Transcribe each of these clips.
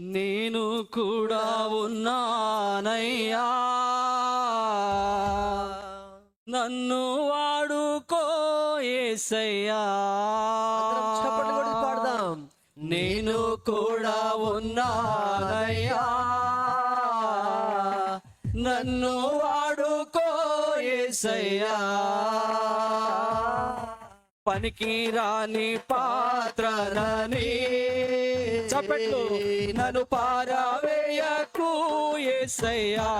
నేను కూడా ఉన్నానయ్యా. నన్ను వాడుకో ఏసయ్యా. పాడదాం. నేను కూడా ఉన్నానయ్యా. నన్ను వాడుకో ఏసయ్యా. పనికి రాని పాత్రనని చప్పట్లు. నన్ను పారవేయకు ఏసయ్యా.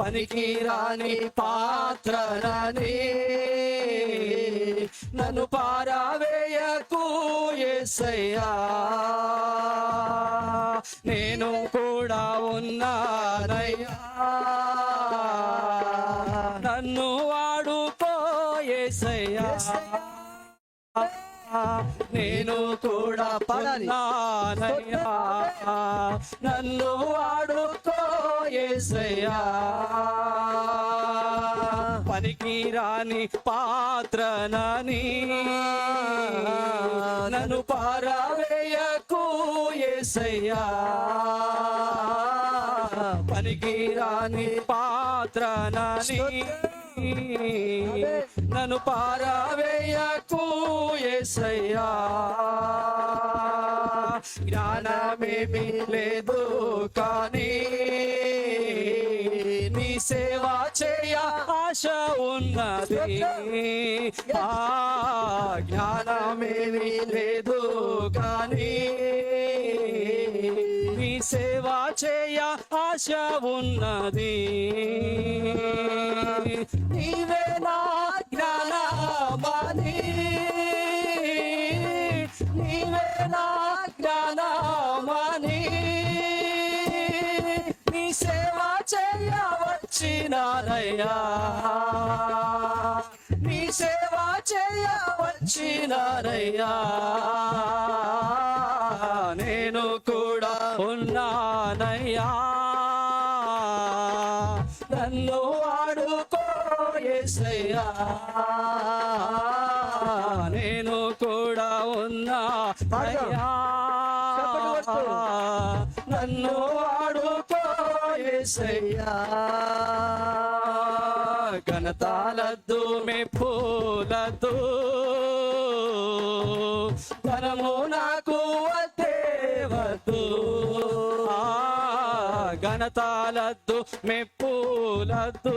పనికి రాని పాత్రనని నన్ను పారవేయకు ఏసయ్యా. నేను కూడా ఉన్నానయ్యా. నేను కూడా పాడాలి. పన్నానయ్యా నన్ను వాడుకో ఏసయ్యా. పనికి రాని పాత్రనని నన్ను పారవేయకు ఏసయ్యా. పనికి రాని పాత్రనని నన్ను పారవేయకు ఏసయ్యా జ్ఞానమేమీ లేదు కానీ నీ సేవ చేయ ఆశ ఉన్నది. ఆ జ్ఞానమేమీ లేదు కానీ నీ సేవ చేయ ఆశ ఉన్నది. సేవ చేయ వచ్చినారయ్యా నీ సేవ చేయ వచ్చినారయ్యా నేను కూడా ఉన్నానయ్యా. నన్ను వాడుకో నేను కూడా ఉన్నా అయ్యా. నన్ను యేసయ్యా ఘనతాలద్దు మెప్పులద్దు ధనము నాకు వద్దే వద్దు ఆ ఘనతాలద్దు మెప్పులద్దు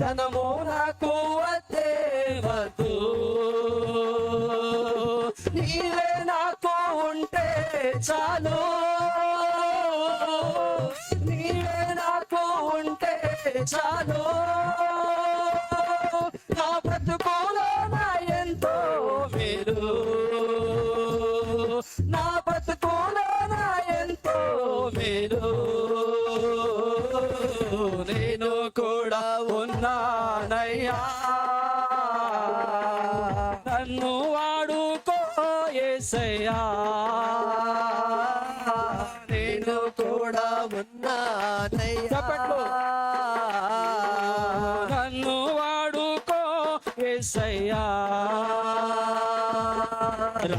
ధనము నాకు వద్దే వద్దు నీవే నాకు ఉంటే చాలు. చాలు నా బ్రతుకులో నా ఎంతో మీరు నా బ్రతుకులో నా ఎంతో మీరు నేను కూడా ఉన్నానయ్యా. నన్ను వాడుకో ఏసయ్యా. నేను కూడా ఉన్నానయ్యా.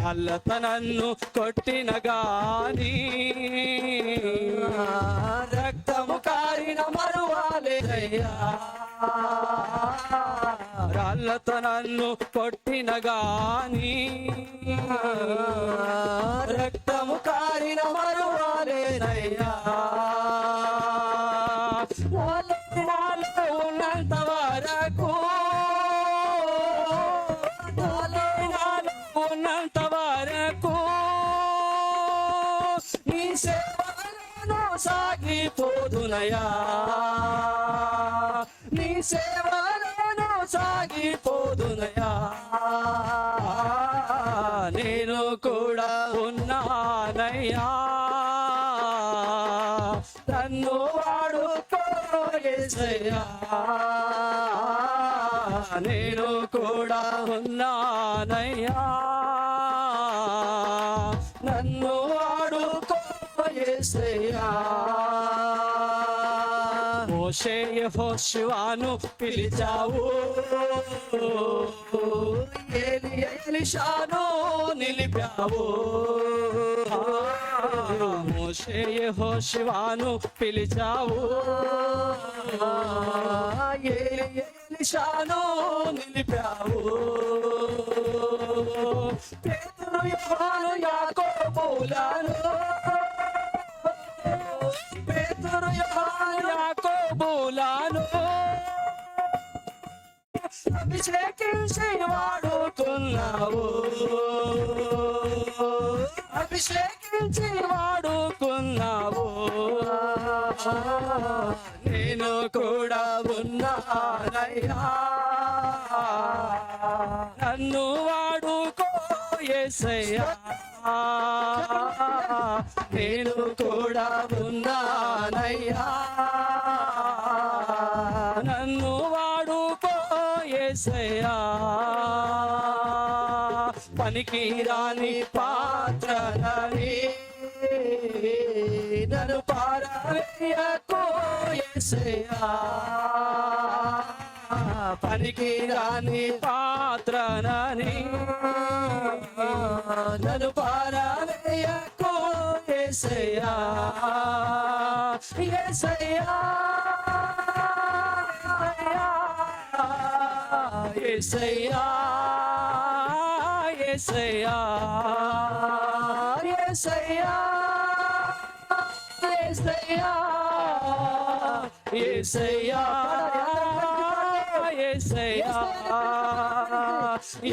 రాళ్ళత నన్ను కొట్టిన గాని రక్తము కారిన మరువాలేదయ్యా రాళ్ళత నన్ను కొట్టిన గాని రక్తము కారిన మరువాలేదయ్యా నాలో ఉన్నంత వరకు ఉన్నంత సాగి పోదునయా నీ సేవ నేను సాగి పోదునయా నేను కూడా ఉన్నానయ్యా. నన్ను వాడుకోయా నేను కూడా ఉన్నానయ్యా. నన్ను యేసయ్యా మోషే యెహోషువను పిలిచావు. ఏలి ఎలిషాను నిలిపావు. మోషే యెహోషువను పిలిచావు. ఎలిషాను నిలిపావు. పేతురు యోహాను యాకోబులను అభిషేకించి వాడుకున్నావు అభిషేకించి వాడుకున్నావు. నేను కూడా ఉన్నానయ్యా. నన్ను వాడుకో యేసయ్యా నేను కూడా ఉన్నానయ్యా. నన్ను యేసయ్యా పనికి రాని పాత్రనని నన్ను పారవేయకో యేసయ్యా పనికి రాని పాత్రనని నన్ను పారవేయకో యేసయ్యా యేసయ్యా ஏசையா ஏசையா ஏசையா ஏசையா ஏசையா ஏசையா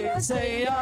ஏசையா